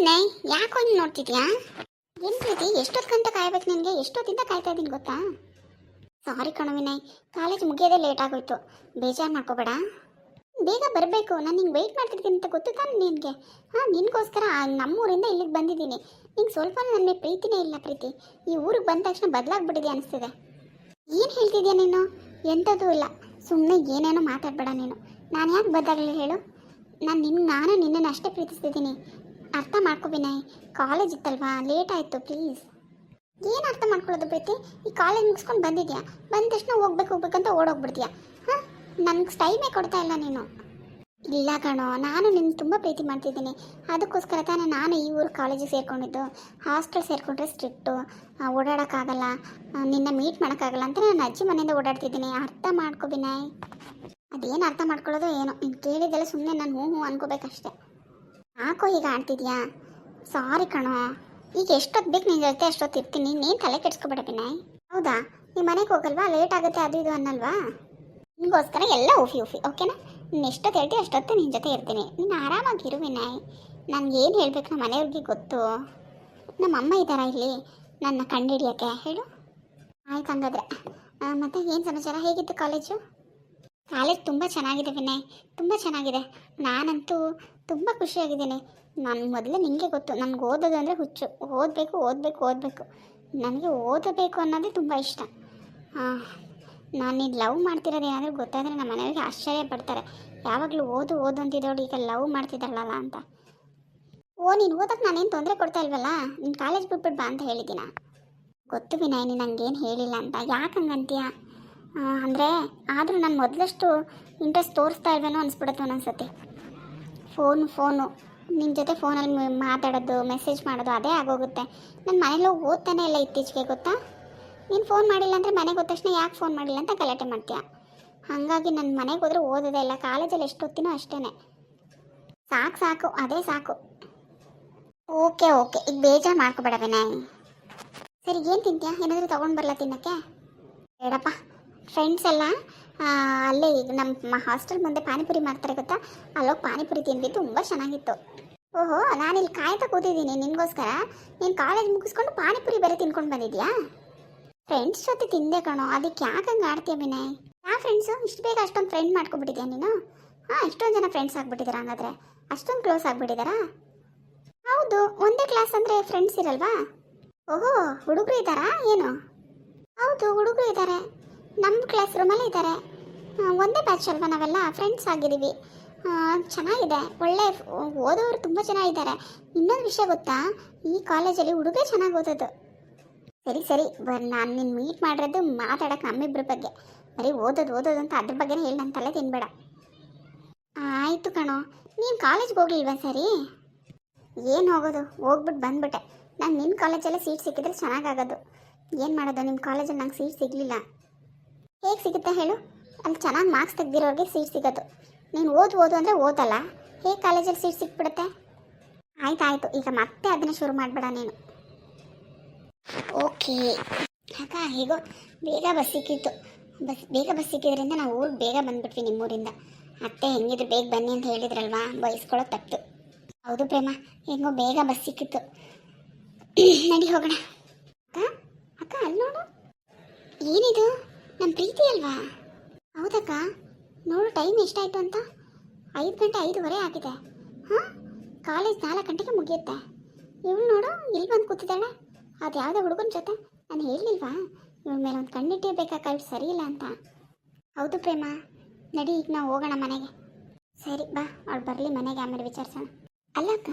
ವಿನಯ್, ಯಾಕೋ ನೀನು ನೋಡ್ತಿದ್ಯಾ? ಏನು ಪ್ರೀತಿ? ಎಷ್ಟೊತ್ತು ಗಂಟೆ ಕಾಯ್ಬೇಕು ನಿನಗೆ? ಎಷ್ಟೊತ್ತಿಂದ ಕಾಯ್ತಾ ಇದ್ದೀನಿ ಗೊತ್ತಾ? ಸಾರಿ ಕಣ ವಿನಯ್, ಕಾಲೇಜ್ ಮುಗಿಯೋದೇ ಲೇಟ್ ಆಗೋಯ್ತು. ಬೇಜಾರು ಮಾಡ್ಕೋಬೇಡ. ಬೇಗ ಬರಬೇಕು, ನಾನು ನಿಂಗೆ ವೆಯ್ಟ್ ಮಾಡ್ತಿರ್ತೀನಿ ಅಂತ ಗೊತ್ತು ತಾನೆ ನಿನಗೆ? ಹಾಂ, ನಿನಗೋಸ್ಕರ ನಮ್ಮೂರಿಂದ ಇಲ್ಲಿಗೆ ಬಂದಿದ್ದೀನಿ. ನಿಂಗೆ ಸ್ವಲ್ಪ ನನ್ನ ಪ್ರೀತಿನೇ ಇಲ್ಲ ಪ್ರೀತಿ. ಈ ಊರಿಗೆ ಬಂದ ತಕ್ಷಣ ಬದಲಾಗ್ಬಿಟ್ಟಿದೆ ಅನಿಸ್ತಿದೆ. ಏನು ಹೇಳ್ತಿದ್ಯಾ ನೀನು? ಎಂಥದ್ದು ಇಲ್ಲ. ಸುಮ್ಮನೆ ಏನೇನೋ ಮಾತಾಡಬೇಡ ನೀನು. ನಾನು ಯಾಕೆ ಬದಲಾಗಲಿ ಹೇಳು? ನಾನು ನಿನ್ನ ನಾನು ನಿನ್ನನ್ನು ಅಷ್ಟೇ ಪ್ರೀತಿಸ್ತಿದ್ದೀನಿ. ಅರ್ಥ ಮಾಡ್ಕೊ ವಿನಯ್. ಕಾಲೇಜ್ ಇತ್ತಲ್ವಾ? ಲೇಟ್ ಆಯಿತು ಪ್ಲೀಸ್ ಏನು ಅರ್ಥ ಮಾಡ್ಕೊಳ್ಳೋದು ಪ್ರೀತಿ? ಈ ಕಾಲೇಜ್ ಮುಗಿಸ್ಕೊಂಡು ಬಂದಿದ್ಯಾ? ಬಂದ ತಕ್ಷಣ ಹೋಗ್ಬೇಕು ಹೋಗ್ಬೇಕಂತ ಓಡೋಗ್ಬಿಡ್ತೀಯಾ? ಹಾಂ? ನನಗೆ ಟೈಮೇ ಕೊಡ್ತಾ ಇಲ್ಲ ನೀನು. ಇಲ್ಲ ಕಣೋ, ನಾನು ನಿನ್ನ ತುಂಬ ಪ್ರೀತಿ ಮಾಡ್ತಿದ್ದೀನಿ. ಅದಕ್ಕೋಸ್ಕರ ತಾನೇ ನಾನು ಈ ಊರು ಕಾಲೇಜಿಗೆ ಸೇರ್ಕೊಂಡಿದ್ದು. Hostel ಸೇರಿಕೊಂಡ್ರೆ strict ಓಡಾಡೋಕ್ಕಾಗಲ್ಲ. ನಿನ್ನ ಮೀಟ್ ಮಾಡೋಕ್ಕಾಗಲ್ಲ ಅಂತ ನಾನು ಅಜ್ಜಿ ಮನೆಯಿಂದ ಓಡಾಡ್ತಿದ್ದೀನಿ. ಅರ್ಥ ಮಾಡ್ಕೋ ವಿನಯ್. ಅದೇನು ಅರ್ಥ ಮಾಡ್ಕೊಳ್ಳೋದು ಏನೋ. ನೀನು ಕೇಳಿದ್ದೆಲ್ಲ ಸುಮ್ಮನೆ ನಾನು ಹ್ಞೂ ಹ್ಞೂ ಅನ್ಕೋಬೇಕಷ್ಟೆ. ಯಾಕೋ ಈಗ ಆಡ್ತಿದ್ಯಾ? ಸಾರಿ ಕಣೋ. ಈಗ ಎಷ್ಟೊತ್ತು ಬೇಕು ನಿನ್ನ ಜೊತೆ ಅಷ್ಟೊತ್ತು ಇರ್ತೀನಿ. ನೀನು ತಲೆ ಕೆಡ್ಸ್ಕೊಬೇಡ ವಿನಯ್ ಹೌದಾ? ನಿಮ್ಮ ಮನೆಗೆ ಹೋಗಲ್ವಾ? ಲೇಟ್ ಆಗುತ್ತೆ, ಅದು ಇದು ಅನ್ನಲ್ವಾ? ನಿಮಗೋಸ್ಕರ ಎಲ್ಲ ಉಫಿ ಉಫಿ. ಓಕೆನಾ ನೀನು ಎಷ್ಟೊತ್ತು ಹೇಳ್ತೀವಿ ಅಷ್ಟೊತ್ತು ನಿನ್ನ ಜೊತೆ ಇರ್ತೀನಿ. ನೀನು ಆರಾಮಾಗಿರು ವಿನಯ್ ನನಗೆ ಏನು ಹೇಳ್ಬೇಕು ನಮ್ಮ ಮನೆಯವ್ರಿಗೆ ಗೊತ್ತು. ನಮ್ಮ ಅಮ್ಮ ಇದ್ದಾರಾ ಇಲ್ಲಿ? ನನ್ನ ಕಂಡುಹಿಡಿಯೋಕ್ಕೆ ಹೇಳು. ಆಯ್ತು ಹಂಗಾದ್ರೆ. ಮತ್ತೆ ಏನು ಸಮಾಚಾರ? ಹೇಗಿತ್ತು ಕಾಲೇಜು ಕಾಲೇಜ್ ತುಂಬ ಚೆನ್ನಾಗಿದೆ ವಿನಯ್ ತುಂಬ ಚೆನ್ನಾಗಿದೆ. ನಾನಂತೂ ತುಂಬ ಖುಷಿಯಾಗಿದ್ದೀನಿ. ನಾನು ಮೊದಲೇ ನಿಮಗೆ ಗೊತ್ತು. ನನಗೆ ಓದೋದು ಅಂದರೆ ಹುಚ್ಚು. ಓದಬೇಕು ಓದಬೇಕು ಓದಬೇಕು. ನನಗೆ ಓದಬೇಕು ಅನ್ನೋದೇ ತುಂಬ ಇಷ್ಟ. ನಾನು ಇದು ಲವ್ ಮಾಡ್ತಿರೋದು ಏನಾದರೂ ಗೊತ್ತಾದರೆ ನಮ್ಮ ಮನೆಯವರಿಗೆ ಆಶ್ಚರ್ಯ ಪಡ್ತಾರೆ. ಯಾವಾಗಲೂ ಓದು ಓದು ಅಂತಿದ್ದವಳು ಈಗ ಲವ್ ಮಾಡ್ತಿದ್ದಾಳಲ್ಲ ಅಂತ. ಓ, ನೀನು ಓದಕ್ಕೆ ನಾನೇನು ತೊಂದರೆ ಕೊಡ್ತಾ ಇಲ್ವಲ್ಲ? ನೀನು ಕಾಲೇಜ್ ಬಿಟ್ಬಿಟ್ಟು ಬಾ ಅಂತ ಹೇಳಿದ್ದೀನ? ಗೊತ್ತು ವಿನಯ್ ನೀನು ನನಗೇನು ಹೇಳಿಲ್ಲ ಅಂತ. ಯಾಕೆ ಹಂಗಂತೀಯ? ಅಂದರೆ ಆದರೂ ನಾನು ಮೊದಲಷ್ಟು ಇಂಟ್ರೆಸ್ಟ್ ತೋರಿಸ್ತಾ ಇಲ್ವೇನೋ ಅನಿಸ್ಬಿಡುತ್ತೆ ಒಂದೊಂದ್ಸತಿ. Phone phone. ನಿನ್ನ ಜೊತೆ ಫೋನಲ್ಲಿ ಮಾತಾಡೋದು ಮೆಸೇಜ್ ಮಾಡೋದು ಅದೇ ಆಗೋಗುತ್ತೆ. ನನ್ನ ಮನೇಲೂ ಓದ್ತಾನೆ ಇಲ್ಲ ಇತ್ತೀಚೆಗೆ, ಗೊತ್ತಾ? ನೀನು ಫೋನ್ ಮಾಡಿಲ್ಲ ಅಂದರೆ ಮನೆಗೆ ಹೋದ ತಕ್ಷಣ ಯಾಕೆ ಫೋನ್ ಮಾಡಿಲ್ಲ ಅಂತ ಗಲಾಟೆ ಮಾಡ್ತೀಯಾ? ಹಾಗಾಗಿ ನನ್ನ ಮನೆಗೆ ಹೋದ್ರೆ ಓದೋದೇ ಇಲ್ಲ. ಕಾಲೇಜಲ್ಲಿ ಎಷ್ಟು ಓದ್ತೀನೋ ಅಷ್ಟೇ ಸಾಕು ಸಾಕು, ಅದೇ ಸಾಕು. Okay okay. ಈಗ ಬೇಜಾರು ಮಾಡ್ಕೋಬೇಡ ವಿನಯ್. ಸರಿ, ಏನು ತಿಂತೀಯಾ? ಏನಾದರೂ ತೊಗೊಂಡು ಬರಲ್ಲ ತಿನ್ನೋಕ್ಕೆ? ಬೇಡಪ್ಪ. ಫ್ರೆಂಡ್ಸ್ ಎಲ್ಲ ಅಲ್ಲೇ ಈಗ ನಮ್ಮ ಹಾಸ್ಟೆಲ್ ಮುಂದೆ ಪಾನಿಪುರಿ ಮಾಡ್ತಾರೆ ಗೊತ್ತಾ? ಅಲ್ಲೋಗಿ ಪಾನಿಪುರಿ ತಿಂದ್ವಿ, ತುಂಬ ಚೆನ್ನಾಗಿತ್ತು. ಓಹೋ, ನಾನಿಲ್ಲಿ ಕಾಯ್ತಾ ಕೂತಿದ್ದೀನಿ ನಿನಗೋಸ್ಕರ. ನೀನು ಕಾಲೇಜ್ ಮುಗಿಸ್ಕೊಂಡು ಪಾನಿಪುರಿ ಬೇರೆ ತಿನ್ಕೊಂಡು ಬಂದಿದ್ಯಾ? ಫ್ರೆಂಡ್ಸ್ ಜೊತೆ ತಿಂದೆ ಕಣೋ, ಅದಕ್ಕೆ ಯಾಕೆ ಹಂಗೆ ಆಡ್ತೀಯ ವಿನಯ್? ಯಾ ಫ್ರೆಂಡ್ಸು ಇಷ್ಟು ಬೇಗ ಅಷ್ಟೊಂದು ಫ್ರೆಂಡ್ ಮಾಡ್ಕೊಬಿಟ್ಟಿದ್ಯಾ ನೀನು? ಹಾಂ ಎಷ್ಟೊಂದು ಜನ ಫ್ರೆಂಡ್ಸ್ ಆಗ್ಬಿಟ್ಟಿದಾರ ಹಂಗಾದ್ರೆ. ಅಷ್ಟೊಂದು ಕ್ಲೋಸ್ ಆಗಿಬಿಟ್ಟಿದ್ದಾರಾ ಹೌದು, ಒಂದೇ ಕ್ಲಾಸ್ ಅಂದರೆ ಫ್ರೆಂಡ್ಸ್ ಇರಲ್ವಾ? ಓಹೋ, ಹುಡುಗರು ಇದ್ದಾರಾ? ಏನು? ಹೌದು, ಹುಡುಗರು ಇದ್ದಾರೆ. ನಮ್ಮ ಕ್ಲಾಸ್ ರೂಮಲ್ಲಿ ಇದ್ದಾರೆ ಒಂದೇ ಬ್ಯಾಚ್ ಅಲ್ವಾ ನಾವೆಲ್ಲ? ಫ್ರೆಂಡ್ಸ್ ಆಗಿದ್ದೀವಿ. ಚೆನ್ನಾಗಿದೆ. ಒಳ್ಳೆ ಓದೋರು ತುಂಬ ಚೆನ್ನಾಗಿದ್ದಾರೆ ಇನ್ನೊಂದು ವಿಷಯ ಗೊತ್ತಾ? ಈ ಕಾಲೇಜಲ್ಲಿ ಹುಡುಗ ಚೆನ್ನಾಗಿ ಓದೋದು. ಸರಿ ಸರಿ. ಬರ್ ನಾನು ನಿನ್ನ ಮೀಟ್ ಮಾಡಿರೋದು ಮಾತಾಡೋಕೆ ನಮ್ಮಿಬ್ಬರ ಬಗ್ಗೆ. ಬರೀ ಓದೋದು ಓದೋದು ಅಂತ ಅದ್ರ ಬಗ್ಗೆನೇ ಹೇಳಿ ನನ್ನ ತಲೆ ತಿನ್ಬೇಡ. ಆಯಿತು ಕಣೋ. ನೀನು ಕಾಲೇಜ್ಗೆ ಹೋಗ್ಲಿಲ್ವಾ ಸರಿ? ಏನು ಹೋಗೋದು? ಹೋಗ್ಬಿಟ್ಟು ಬಂದ್ಬಿಟ್ಟೆ. ನಾನು ನಿನ್ನ ಕಾಲೇಜಲ್ಲೇ ಸೀಟ್ ಸಿಕ್ಕಿದ್ರೆ ಚೆನ್ನಾಗಾಗೋದು ಏನು ಮಾಡೋದು? ನಿಮ್ಮ ಕಾಲೇಜಲ್ಲಿ ನಂಗೆ ಸೀಟ್ ಸಿಗಲಿಲ್ಲ. ಹೇಗೆ ಸಿಗುತ್ತೆ ಹೇಳು? ಅಲ್ಲಿ ಚೆನ್ನಾಗಿ ಮಾರ್ಕ್ಸ್ ತೆಗ್ದಿರೋರಿಗೆ ಸೀಟ್ ಸಿಗೋದು. ನೀನು ಓದು ಓದು ಅಂದರೆ ಓದಲ್ಲ. ಹೇಗೆ ಕಾಲೇಜಲ್ಲಿ ಸೀಟ್ ಸಿಕ್ಬಿಡುತ್ತೆ? ಆಯ್ತು ಆಯಿತು ಈಗ ಮತ್ತೆ ಅದನ್ನ ಶುರು ಮಾಡಬೇಡ ನೀನು. ಓಕೆ ಅಕ್ಕ ಹೇಗೋ ಬೇಗ ಬಸ್ ಸಿಕ್ಕಿತ್ತು. ಬಸ್, ಬೇಗ ಬಸ್ ಸಿಕ್ಕಿದ್ರಿಂದ ನಾವು ಊರಿಗೆ ಬೇಗ ಬಂದ್ಬಿಟ್ವಿ ನಿಮ್ಮೂರಿಂದ. ಅತ್ತೆ ಹೆಂಗಿದ್ರು ಬೇಗ ಬನ್ನಿ ಅಂತ ಹೇಳಿದ್ರಲ್ವಾ? ಬಯಸ್ಕೊಳ್ಳೋ ತಪ್ಪು. ಹೌದು ಪ್ರೇಮ, ಹೆಂಗೋ ಬೇಗ ಬಸ್ ಸಿಕ್ಕಿತ್ತು. ನಡಿ ಹೋಗೋಣ. ಅಕ್ಕ ಅಕ್ಕ, ಅಲ್ಲಿ ನೋಡು. ಏನಿದು? ನಮ್ಮ ಪ್ರೀತಿ ಅಲ್ವಾ? ಹೌದಕ್ಕ, ನೋಡು ಟೈಮ್ ಎಷ್ಟಾಯ್ತು ಅಂತ. ಐದು ಗಂಟೆ ಐದುವರೆ ಆಗಿದೆ. ಹಾಂ ಕಾಲೇಜ್ ನಾಲ್ಕು ಗಂಟೆಗೆ ಮುಗಿಯುತ್ತೆ. ಇವಳು ನೋಡು, ಇಲ್ಲಿ ಬಂದು ಕೂತಿದ್ದಾಳೆ. ಅದು ಯಾವುದೋ ಹುಡುಗನ ಜೊತೆ. ನಾನು ಹೇಳಿಲ್ವಾ ಇವಳ ಮೇಲೆ ಒಂದು ಕಣ್ಣಿಟ್ಟೇ ಇವಳು ಸರಿ ಇಲ್ಲ ಅಂತ. ಹೌದು ಪ್ರೇಮ. ನಡಿ, ಈಗ ನಾವು ಹೋಗೋಣ ಮನೆಗೆ. ಸರಿ, ಬಾ, ಅವಳು ಬರಲಿ ಮನೆಗೆ, ಆಮೇಲೆ ವಿಚಾರಿಸೋಣ. ಅಲ್ಲಕ್ಕ,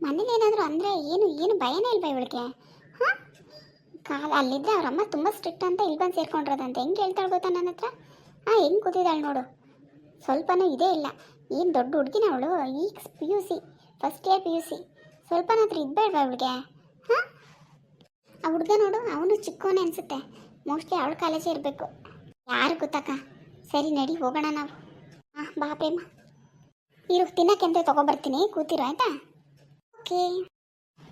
ಮನೇಲಿ ಏನಾದರೂ ಅಂದರೆ ಏನು ಏನು ಭಯನೇ ಇಲ್ವಾ ಇವಳಿಗೆ? ಹಾಂ? ಕಾಲ ಅಲ್ಲಿದ್ದರೆ ಅವರಮ್ಮ ತುಂಬ ಸ್ಟ್ರಿಕ್ಟ್ ಅಂತ ಇಲ್ಲಿ ಬಂದು ಸೇರ್ಕೊಂಡಿರೋದಂತೆ. ಹೆಂಗೆ ಹೇಳ್ತಾಳೆ ಗೊತ್ತಾ ನನ್ನ ಹತ್ರ? ಹಾಂ ಹೆಂಗೆ ಕೂತಿದ್ದಾಳೆ ನೋಡು. ಸ್ವಲ್ಪನೂ ಇದೇ ಇಲ್ಲ. ಏನು ದೊಡ್ಡ ಹುಡುಗಿನ ಅವಳು. ಈಗ P U C first year P U C. ಸ್ವಲ್ಪನಾದ್ರೂ ಇದ್ಬೇಡ್ವಾ ಅವಳಿಗೆ ಹಾಂ? ಆ ಹುಡುಗ ನೋಡು, ಅವನು ಚಿಕ್ಕವನೇ ಅನಿಸುತ್ತೆ. ಮೋಸ್ಟ್ಲಿ ಅವಳ ಕಾಲೇಜೇ ಇರಬೇಕು. ಯಾರು ಗೊತ್ತಕ್ಕ ಸರಿ, ನಡಿ, ಹೋಗೋಣ ನಾವು. ಹಾಂ ಬಾ ಪ್ರೇಮ. ಇರು, ತಿನ್ನಕ್ಕೆ ಅಂತ ತೊಗೊಬರ್ತೀನಿ. ಕೂತಿರು, ಆಯಿತಾ? ಓಕೆ.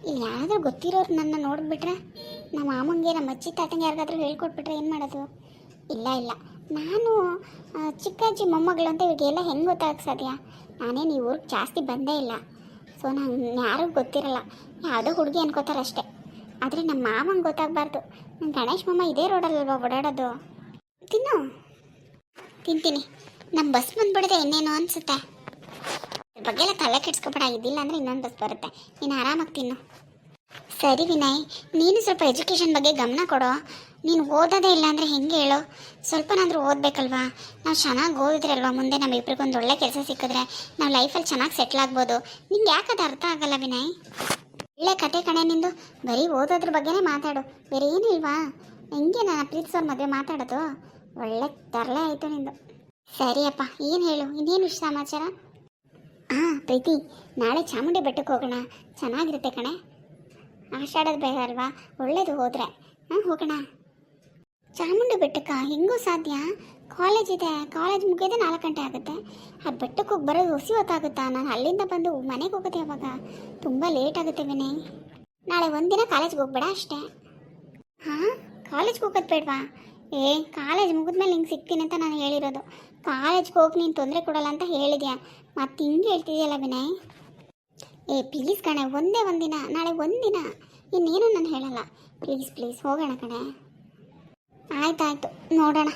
ಇಲ್ಲಿ ಯಾರಾದರೂ ಗೊತ್ತಿರೋರು ನನ್ನ ನೋಡಿಬಿಟ್ರೆ ನಮ್ಮ ಮಾಮಂಗೆ ನಮ್ಮ ಅಜ್ಜಿ ತಾತಂಗೆ ಯಾರಿಗಾದ್ರೂ ಹೇಳ್ಕೊಟ್ಬಿಟ್ರೆ ಏನು ಮಾಡೋದು? ಇಲ್ಲ ಇಲ್ಲ. ನಾನು ಚಿಕ್ಕಜ್ಜಿ ಮೊಮ್ಮಗಳು ಅಂತ ಇವ್ರಿಗೆಲ್ಲ ಹೆಂಗೆ ಗೊತ್ತಾಗಕ್ಕೆ ಸಾಧ್ಯ? ನಾನೇನು ಈ ಊರಿಗೆ ಜಾಸ್ತಿ ಬಂದೇ ಇಲ್ಲ. ಸೊ, ನಂಗೆ ಯಾರಿಗೂ ಗೊತ್ತಿರಲ್ಲ. ಯಾವುದೋ ಹುಡುಗಿ ಅನ್ಕೋತಾರೆ ಅಷ್ಟೇ ಆದರೆ ನಮ್ಮ ಮಾಮಂಗೆ ಗೊತ್ತಾಗಬಾರ್ದು. ನನ್ನ ಗಣೇಶ್ ಮಾಮ ಇದೇ ರೋಡಲ್ಲಲ್ವಾ ಓಡಾಡೋದು? ತಿನ್ನು. ತಿಂತೀನಿ. ನಮ್ಮ ಬಸ್ ಬಂದ್ಬಿಡಿದೆ ಇನ್ನೇನು ಅನಿಸುತ್ತೆ? ಬಗ್ಗೆ ಎಲ್ಲ ತಲೆ ಕೆಡ್ಸ್ಕೊಬೇಡ. ಇದಿಲ್ಲ ಅಂದರೆ ಇನ್ನೊಂದು ಬಸ್ ಬರುತ್ತೆ. ನೀನು ಆರಾಮಾಗಿ ತಿನ್ನು. ಸರಿ ವಿನಯ್, ನೀನು ಸ್ವಲ್ಪ ಎಜುಕೇಷನ್ ಬಗ್ಗೆ ಗಮನ ಕೊಡು. ನೀನು ಓದೋದೇ ಇಲ್ಲ ಅಂದರೆ ಹೆಂಗೆ ಹೇಳು? ಸ್ವಲ್ಪನಾದರೂ ಓದಬೇಕಲ್ವಾ? ನಾವು ಚೆನ್ನಾಗಿ ಓದಿದ್ರೆ ಅಲ್ವಾ ಮುಂದೆ ನಮ್ಮಿಬ್ರಿಗೊಂದು ಒಳ್ಳೆ ಕೆಲಸ ಸಿಕ್ಕಿದ್ರೆ ನಾವು ಲೈಫಲ್ಲಿ ಚೆನ್ನಾಗಿ ಸೆಟ್ಲ್ ಆಗ್ಬೋದು. ನಿಂಗೆ ಯಾಕೆ ಅದು ಅರ್ಥ ಆಗಲ್ಲ ವಿನಯ್? ಒಳ್ಳೆ ಕತೆ ಕಣೆ ನಿಂದು. ಬರೀ ಓದೋದ್ರ ಬಗ್ಗೆನೇ ಮಾತಾಡು. ಬೇರೆ ಏನೂ ಇಲ್ವಾ? ಹೆಂಗೆ ನಾನು ಪ್ರೀತಿಸೋರ್ ಮದುವೆ ಮಾತಾಡೋದು? ಒಳ್ಳೆ ತರಲೆ ಆಯಿತು ನಿಂದು. ಸರಿಯಪ್ಪ ಏನು ಹೇಳು? ಇನ್ನೇನು ಸಮಾಚಾರ? ಹಾಂ ಪ್ರೀತಿ, ನಾಳೆ ಚಾಮುಂಡಿ ಬೆಟ್ಟಕ್ಕೆ ಹೋಗೋಣ. ಚೆನ್ನಾಗಿರುತ್ತೆ ಕಣೆ. ಆಷಾಢದ ಬೇಗ ಅಲ್ವಾ? ಒಳ್ಳೇದು ಹೋದ್ರೆ. ಹಾಂ ಹೋಗೋಣ. ಚಾಮುಂಡಿ ಬೆಟ್ಟಕ್ಕ ಹೆಂಗೂ ಸಾಧ್ಯ? ಕಾಲೇಜ್ ಇದೆ ಕಾಲೇಜ್ ಮುಗಿಯೋದೇ ನಾಲ್ಕು ಗಂಟೆ ಆಗುತ್ತೆ. ಆ ಬೆಟ್ಟಕ್ಕೆ ಹೋಗಿ ಬರೋದು ಹೊಸಿ ಹೊತ್ತಾಗುತ್ತಾ? ನಾನು ಅಲ್ಲಿಂದ ಬಂದು ಮನೆಗೆ ಹೋಗುತ್ತೆ ಅವಾಗ. ತುಂಬ ಲೇಟ್ ಆಗುತ್ತೆ ವಿನಯ್. ನಾಳೆ ಒಂದಿನ ಕಾಲೇಜ್ಗೆ ಹೋಗ್ಬೇಡ ಅಷ್ಟೇ. ಹಾಂ? ಕಾಲೇಜ್ಗೆ ಹೋಗೋದು ಬೇಡವಾ? ಏ ಕಾಲೇಜ್ ಮುಗಿದ್ಮೇಲೆ ಹಿಂಗೆ ಸಿಗ್ತೀನಿ ಅಂತ ನಾನು ಹೇಳಿರೋದು. ಕಾಲೇಜ್ಗೆ ಹೋಗಿ ನೀನು ತೊಂದರೆ ಕೊಡೋಲ್ಲ ಅಂತ ಹೇಳಿದ್ಯಾ? ಮತ್ತೆ ಹಿಂಗೆ ಹೇಳ್ತಿದ್ಯಲ್ಲ ವಿನಯ್? ಏ ಪ್ಲೀಸ್ ಕಣೆ, ಒಂದೇ ಒಂದಿನ, ನಾಳೆ ಒಂದಿನ. ಇನ್ನೇನು ನಾನು ಹೇಳಲ್ಲ. ಪ್ಲೀಸ್ ಪ್ಲೀಸ್ ಹೋಗೋಣ ಕಣೆ. ಆಯ್ತಾಯ್ತು, ನೋಡೋಣ.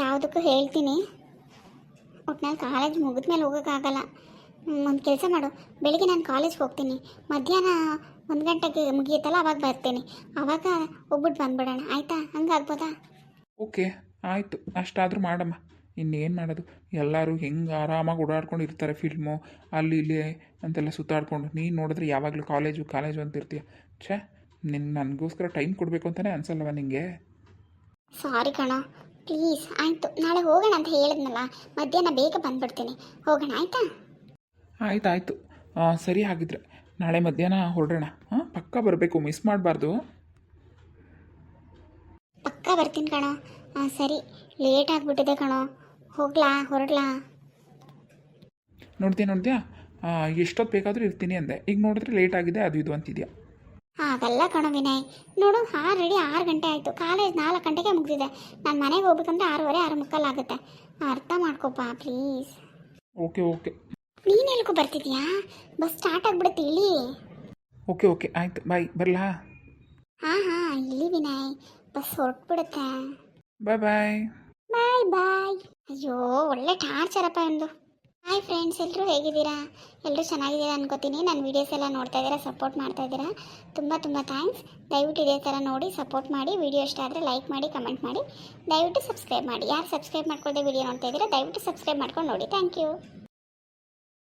ಯಾವುದಕ್ಕೂ ಹೇಳ್ತೀನಿ. ಒಟ್ನಲ್ಲಿ ಕಾಲೇಜ್ ಮುಗಿದ್ಮೇಲೆ ಹೋಗೋಕ್ಕಾಗಲ್ಲ. ಒಂದು ಕೆಲಸ ಮಾಡು. ಬೆಳಿಗ್ಗೆ ನಾನು ಕಾಲೇಜ್ಗೆ ಹೋಗ್ತೀನಿ. ಮಧ್ಯಾಹ್ನ ಒಂದು ಗಂಟೆಗೆ ಮುಗಿಯುತ್ತಲ್ಲ, ಅವಾಗ ಬರ್ತೀನಿ. ಅವಾಗ ಹೋಗ್ಬಿಟ್ಟು ಬಂದ್ಬಿಡೋಣ. ಆಯಿತಾ? ಹಂಗಾಗ್ಬೋದಾ? ಓಕೆ ಆಯಿತು. ಅಷ್ಟಾದರೂ ಮಾಡಮ್ಮ. ಇನ್ನೇನು ಮಾಡೋದು? ಎಲ್ಲರೂ ಹೆಂಗೆ ಆರಾಮಾಗಿ ಓಡಾಡ್ಕೊಂಡು ಇರ್ತಾರೆ ಫಿಲ್ಮು ಅಲ್ಲಿ ಇಲ್ಲಿ ಅಂತೆಲ್ಲ ಸುತ್ತಾಡ್ಕೊಂಡು. ನೀನು ನೋಡಿದ್ರೆ ಯಾವಾಗಲೂ ಕಾಲೇಜು ಕಾಲೇಜು ಅಂತ ಇರ್ತೀಯ. ಛೇ ನಿನ್ನ ನನಗೋಸ್ಕರ ಟೈಮ್ ಕೊಡಬೇಕು ಅಂತಲೇ ಅನ್ಸಲ್ವ ನಿನಗೆ ಸಾರಿ ಕಣ. ಪ್ಲೀಸ್ ಆಯಿತು. ನಾಳೆ ಹೋಗೋಣ ಅಂತ ಹೇಳಿದ್ನಲ್ಲ. ಮಧ್ಯಾಹ್ನ ಬೇಗ ಬಂದ್ಬಿಡ್ತೀನಿ. ಹೋಗೋಣ ಆಯಿತಾ? ಆಯ್ತು ಆಯಿತು ಸರಿ ಹಾಗಿದ್ರೆ. ನಾಳೆ ಮಧ್ಯಾಹ್ನ ಹೊರಡೋಣ. ಹಾಂ ಪಕ್ಕ ಬರಬೇಕು. ಮಿಸ್ ಮಾಡಬಾರ್ದು. ಪಕ್ಕ ಬರ್ತೀನಿ ಕಣ. ಹಾಂ ಸರಿ. ಲೇಟ್ ಆಗಿಬಿಟ್ಟಿದೆ ಕಣೋ. ಹೋಗ್ಲಾ ಹೊರಡ್ಲಾ? ನೋಡ್ತೀನಿ ನೋಡ್ತೀಯಾ ಎಷ್ಟೊತ್ತು ಬೇಕಾದರೂ ಇರ್ತೀನಿ ಅಂದೆ. ಈಗ ನೋಡಿದ್ರೆ ಲೇಟ್ ಆಗಿದೆ ಅದು ಇದು ಅಂತಿದ್ಯಾ? ಹಾಗಲ್ಲ ಕಣ ವಿನಯ್. ನೋಡು ಆಲ್ರೆಡಿ ಆರು ಗಂಟೆ ಆಯಿತು. ಕಾಲೇಜ್ ನಾಲ್ಕು ಗಂಟೆಗೆ ಮುಗಿದಿದೆ. ನಾನು ಮನೆಗೆ ಹೋಗ್ಬೇಕಂದ್ರೆ ಆರೂವರೆ ಆರು ಮುಕ್ಕಲ್ ಆಗುತ್ತೆ. ಅರ್ಥ ಮಾಡ್ಕೊಪ್ಪ ಪ್ಲೀಸ್ ಓಕೆ ಓಕೆ. ನೀನು ಎಲ್ಕೋ ಬರ್ತಿದ್ಯಾ? ಬಸ್ ಸ್ಟಾರ್ಟ್ ಆಗ್ಬಿಡುತ್ತೆ ಇಲ್ಲಿ. Okay okay. ಆಯ್ತು ಬಾಯ್ ಬರಲಾ? ಹಾಂ ಹಾಂ ಇಲ್ಲಿ ವಿನಯ್. ಬಸ್ ಹೊರಟ್ಬಿಡುತ್ತೆ. ಬಾಯ್ ಬಾಯ್ ಬಾಯ್ ಬಾಯ್ ಅಯ್ಯೋ, ಒಳ್ಳೆ ಟಾರ್ಚರಪ್ಪ ಎಂದು. ಹಾಯ್ ಫ್ರೆಂಡ್ಸ್ ಎಲ್ಲರೂ ಹೇಗಿದ್ದೀರಾ? ಎಲ್ಲರೂ ಚೆನ್ನಾಗಿದ್ದೀರಾ ಅನ್ಕೋತೀನಿ. ನನ್ನ ವೀಡಿಯೋಸ್ ಎಲ್ಲ ನೋಡ್ತಾ ಇದ್ದೀರಾ ಸಪೋರ್ಟ್ ಮಾಡ್ತಾ ಇದ್ದೀರಾ? ತುಂಬ ತುಂಬ ಥ್ಯಾಂಕ್ಸ್ ದಯವಿಟ್ಟು ಇದೇ ಥರ ನೋಡಿ ಸಪೋರ್ಟ್ ಮಾಡಿ ವಿಡಿಯೋ ಇಷ್ಟ ಆದರೆ ಲೈಕ್ ಮಾಡಿ ಕಮೆಂಟ್ ಮಾಡಿ. ದಯವಿಟ್ಟು ಸಬ್ಸ್ಕ್ರೈಬ್ ಮಾಡಿ. ಯಾರು ಸಬ್ಸ್ಕ್ರೈಬ್ ಮಾಡ್ಕೊಳ್ಳದೆ ವಿಡಿಯೋ ನೋಡ್ತಾ ಇದ್ದೀರಾ, ದಯವಿಟ್ಟು ಸಬ್ಸ್ಕ್ರೈಬ್ ಮಾಡ್ಕೊಂಡು ನೋಡಿ. Thank you